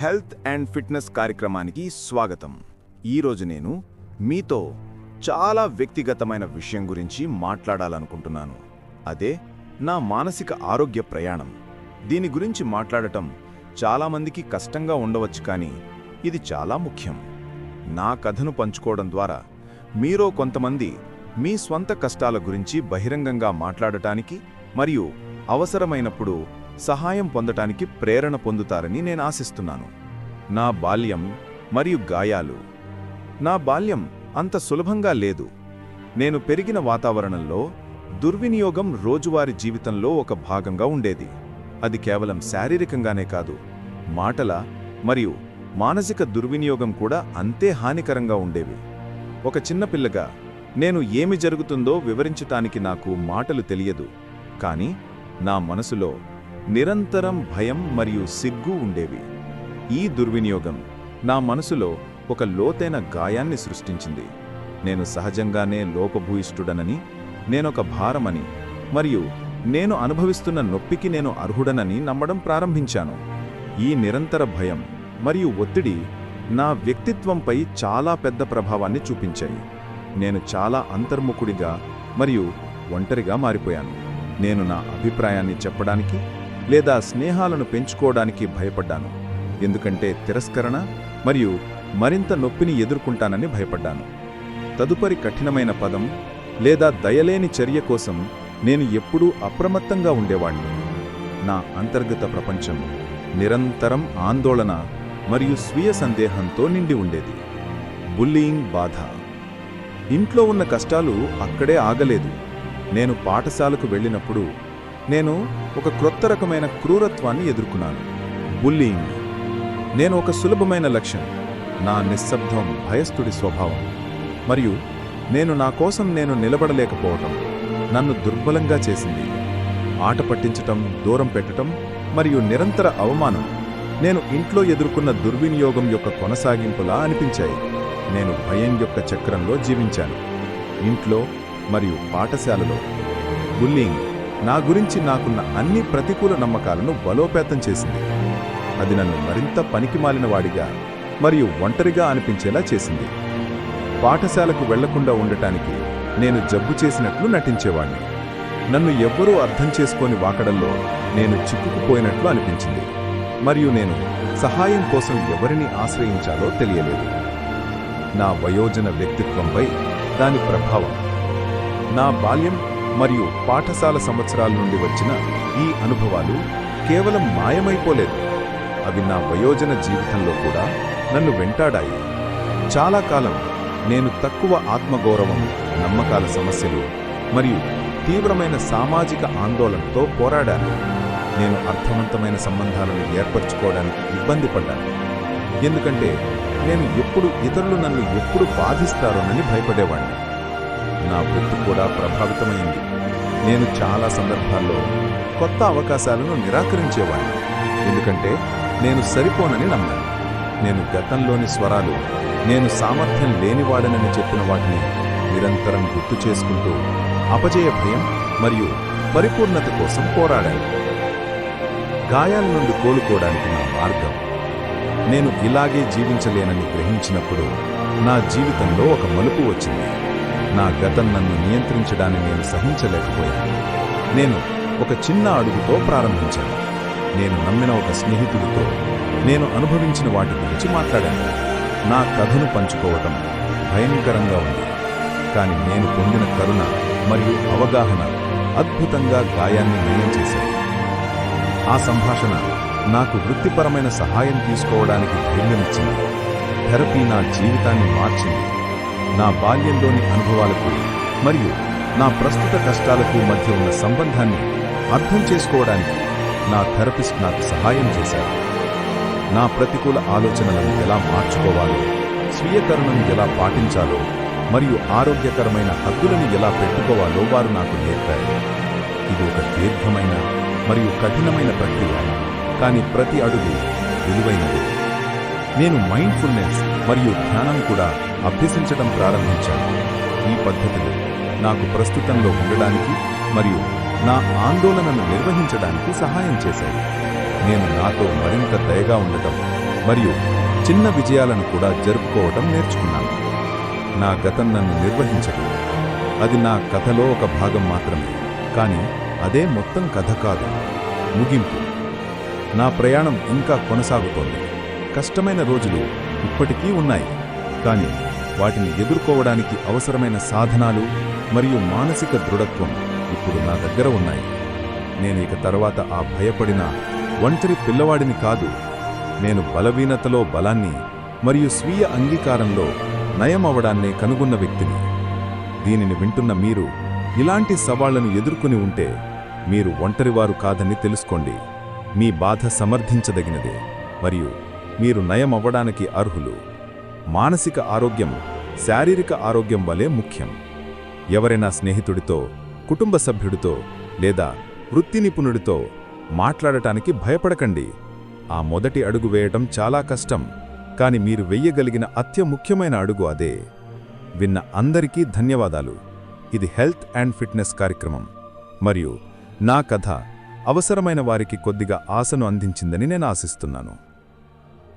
Health and fitness కార్యక్రమానికి స్వాగతం. ఈరోజు నేను మీతో చాలా వ్యక్తిగతమైన విషయం గురించి మాట్లాడాలనుకుంటున్నాను. అదే నా మానసిక ఆరోగ్య ప్రయాణం. దీని గురించి మాట్లాడటం చాలామందికి కష్టంగా ఉండవచ్చు కానీ ఇది చాలా ముఖ్యం. నా కథను పంచుకోవడం ద్వారా మీరో కొంతమంది మీ స్వంత కష్టాల గురించి బహిరంగంగా మాట్లాడటానికి మరియు అవసరమైనప్పుడు సహాయం పొందటానికి ప్రేరణ పొందుతారని నేను ఆశిస్తున్నాను. నా బాల్యం మరియు గాయాలు. నా బాల్యం అంత సులభంగా లేదు. నేను పెరిగిన వాతావరణంలో దుర్వినియోగం రోజువారీ జీవితంలో ఒక భాగంగా ఉండేది. అది కేవలం శారీరకంగానే కాదు మాటల మరియు మానసిక దుర్వినియోగం కూడా అంతే హానికరంగా ఉండేవి. ఒక చిన్నపిల్లగా నేను ఏమి జరుగుతుందో వివరించటానికి నాకు మాటలు తెలియదు. కానీ నా మనసులో నిరంతరం భయం మరియు సిగ్గు ఉండేవి. ఈ దుర్వినియోగం నా మనసులో ఒక లోతైన గాయాన్ని సృష్టించింది. నేను సహజంగానే లోపభూయిష్ఠుడనని నేనొక భారమని మరియు నేను అనుభవిస్తున్న నొప్పికి నేను అర్హుడనని నమ్మడం ప్రారంభించాను. ఈ నిరంతర భయం మరియు ఒత్తిడి నా వ్యక్తిత్వంపై చాలా పెద్ద ప్రభావాన్ని చూపించాయి. నేను చాలా అంతర్ముఖుడిగా మరియు ఒంటరిగా మారిపోయాను. నేను నా అభిప్రాయాన్ని చెప్పడానికి లేదా స్నేహాలను పెంచుకోవడానికి భయపడ్డాను. ఎందుకంటే తిరస్కరణ మరియు మరింత నొప్పిని ఎదుర్కొంటానని భయపడ్డాను. తదుపరి కఠినమైన పదం లేదా దయలేని చర్య కోసం నేను ఎప్పుడూ అప్రమత్తంగా ఉండేవాణ్ణి. నా అంతర్గత ప్రపంచం నిరంతరం ఆందోళన మరియు స్వీయ సందేహంతో నిండి ఉండేది. బుల్లీయింగ్ బాధ. ఇంట్లో ఉన్న కష్టాలు అక్కడే ఆగలేదు. నేను పాఠశాలకు వెళ్ళినప్పుడు నేను ఒక క్రొత్త రకమైన క్రూరత్వాన్ని ఎదుర్కొన్నాను. బుల్లింగ్. నేను ఒక సులభమైన లక్ష్యం. నా నిశ్శబ్దం భయస్థుడి స్వభావం. మరియు నేను నా కోసం నేను నిలబడలేకపోవటం నన్ను దుర్బలంగా చేసింది. ఆట పట్టించటం దూరం పెట్టటం మరియు నిరంతర అవమానం నేను ఇంట్లో ఎదుర్కొన్న దుర్వినియోగం యొక్క కొనసాగింపులా అనిపించాయి. నేను భయం యొక్క చక్రంలో జీవించాను. ఇంట్లో మరియు పాఠశాలలో బుల్లింగ్. నా గురించి నాకున్న అన్ని ప్రతికూల నమ్మకాలను బలోపేతం చేసింది. అది నన్ను మరింత పనికిమాలిన వాడిగా మరియు ఒంటరిగా అనిపించేలా చేసింది. పాఠశాలకు వెళ్ళకుండా ఉండటానికి నేను జబ్బు చేసినట్లు నటించేవాణ్ణి. నన్ను ఎవ్వరూ అర్థం చేసుకోని వాకడంలో నేను చిక్కుకుపోయినట్లు అనిపించింది. మరియు నేను సహాయం కోసం ఎవరిని ఆశ్రయించాలో తెలియలేదు. నా వయోజన వ్యక్తిత్వంపై దాని ప్రభావం నా బాల్యం మరియు పాఠశాల సంవత్సరాల నుండి వచ్చిన ఈ అనుభవాలు కేవలం మాయమైపోలేదు. అవి నా వయోజన జీవితంలో కూడా నన్ను వెంటాడాయి. చాలా కాలం నేను తక్కువ ఆత్మగౌరవం నమ్మకాల సమస్యలు మరియు తీవ్రమైన సామాజిక ఆందోళనతో పోరాడాను. నేను అర్థవంతమైన సంబంధాలను ఏర్పరచుకోవడానికి ఇబ్బంది పడ్డాను. ఎందుకంటే నేను ఎప్పుడు ఇతరులు నన్ను ఎప్పుడు బాధిస్తారోనని భయపడేవాడిని. నా వృత్తి కూడా ప్రభావితమైంది. నేను చాలా సందర్భాల్లో కొత్త అవకాశాలను నిరాకరించేవాడిని ఎందుకంటే నేను సరిపోనని నమ్మాను. నేను గతంలోని స్వరాలు నేను సామర్థ్యం లేనివాడనని చెప్పిన వాటిని నిరంతరం గుర్తు చేసుకుంటూ అపజయ భయం మరియు పరిపూర్ణత కోసం పోరాడాను. గాయాల నుండి కోలుకోవడానికి నా మార్గం. నేను ఇలాగే జీవించలేనని గ్రహించినప్పుడు నా జీవితంలో ఒక మలుపు వచ్చింది. నా గతం నన్ను నియంత్రించడాన్ని నేను సహించలేకపోయాను. నేను ఒక చిన్న అడుగుతో ప్రారంభించాను. నేను నమ్మిన ఒక స్నేహితుడితో నేను అనుభవించిన వాటి గురించి మాట్లాడాను. నా కథను పంచుకోవటం భయంకరంగా ఉంది. కానీ నేను పొందిన కరుణ మరియు అవగాహన అద్భుతంగా గాయాన్ని నయం చేశాయి. ఆ సంభాషణ నాకు వృత్తిపరమైన సహాయం తీసుకోవడానికి ధైర్యమిచ్చింది. థెరపీ నా జీవితాన్ని మార్చింది. నా బాల్యంలోని అనుభవాలకు మరియు నా ప్రస్తుత కష్టాలకు మధ్య ఉన్న సంబంధాన్ని అర్థం చేసుకోవడానికి నా థెరపిస్ట్ నాకు సహాయం చేశారు. నా ప్రతికూల ఆలోచనలను ఎలా మార్చుకోవాలో స్వీయకరణను ఎలా పాటించాలో మరియు ఆరోగ్యకరమైన హద్దులను ఎలా పెట్టుకోవాలో వారు నాకు నేర్పారు. ఇది ఒక దీర్ఘమైన మరియు కఠినమైన ప్రక్రియ కానీ ప్రతి అడుగు విలువైనది. నేను మైండ్ఫుల్నెస్ మరియు ధ్యానం కూడా అభ్యసించడం ప్రారంభించాను. ఈ పద్ధతులు నాకు ప్రస్తుతంలో ఉండడానికి మరియు నా ఆందోళనను నిర్వహించడానికి సహాయం చేశాయి. నేను నాతో మరింత దయగా ఉండటం మరియు చిన్న విజయాలను కూడా జరుపుకోవటం నేర్చుకున్నాను. నా గతం నన్ను నిర్వహించదు. అది నా కథలో ఒక భాగం మాత్రమే. కానీ అదే మొత్తం కథ కాదు. ముగింపు. నా ప్రయాణం ఇంకా కొనసాగుతోంది. కష్టమైన రోజులు ఇప్పటికీ ఉన్నాయి. కానీ వాటిని ఎదుర్కోవడానికి అవసరమైన సాధనాలు మరియు మానసిక దృఢత్వం ఇప్పుడు నా దగ్గర ఉన్నాయి. నేను ఇక తర్వాత ఆ భయపడిన ఒంటరి పిల్లవాడిని కాదు నేను బలవీనతలో బలాన్ని మరియు స్వీయ అంగీకారంలో నయమవడాన్నే కనుగొన్న వ్యక్తిని. దీనిని వింటున్న మీరు ఇలాంటి సవాళ్ళను ఎదుర్కొని ఉంటే మీరు ఒంటరివారు కాదని తెలుసుకోండి. మీ బాధ సమర్థించదగినదే మరియు మీరు నయమవ్వడానికి అర్హులు. మానసిక ఆరోగ్యం శారీరక ఆరోగ్యం వలె ముఖ్యం. ఎవరైనా స్నేహితుడితో కుటుంబ సభ్యుడితో లేదా వృత్తి నిపుణుడితో మాట్లాడటానికి భయపడకండి. ఆ మొదటి అడుగు వేయటం చాలా కష్టం కాని మీరు వెయ్యగలిగిన అత్యముఖ్యమైన అడుగు అదే. విన్న అందరికీ ధన్యవాదాలు. ఇది హెల్త్ అండ్ ఫిట్నెస్ కార్యక్రమం. మరియు నా కథ అవసరమైన వారికి కొద్దిగా ఆశను అందించిందని నేను ఆశిస్తున్నాను.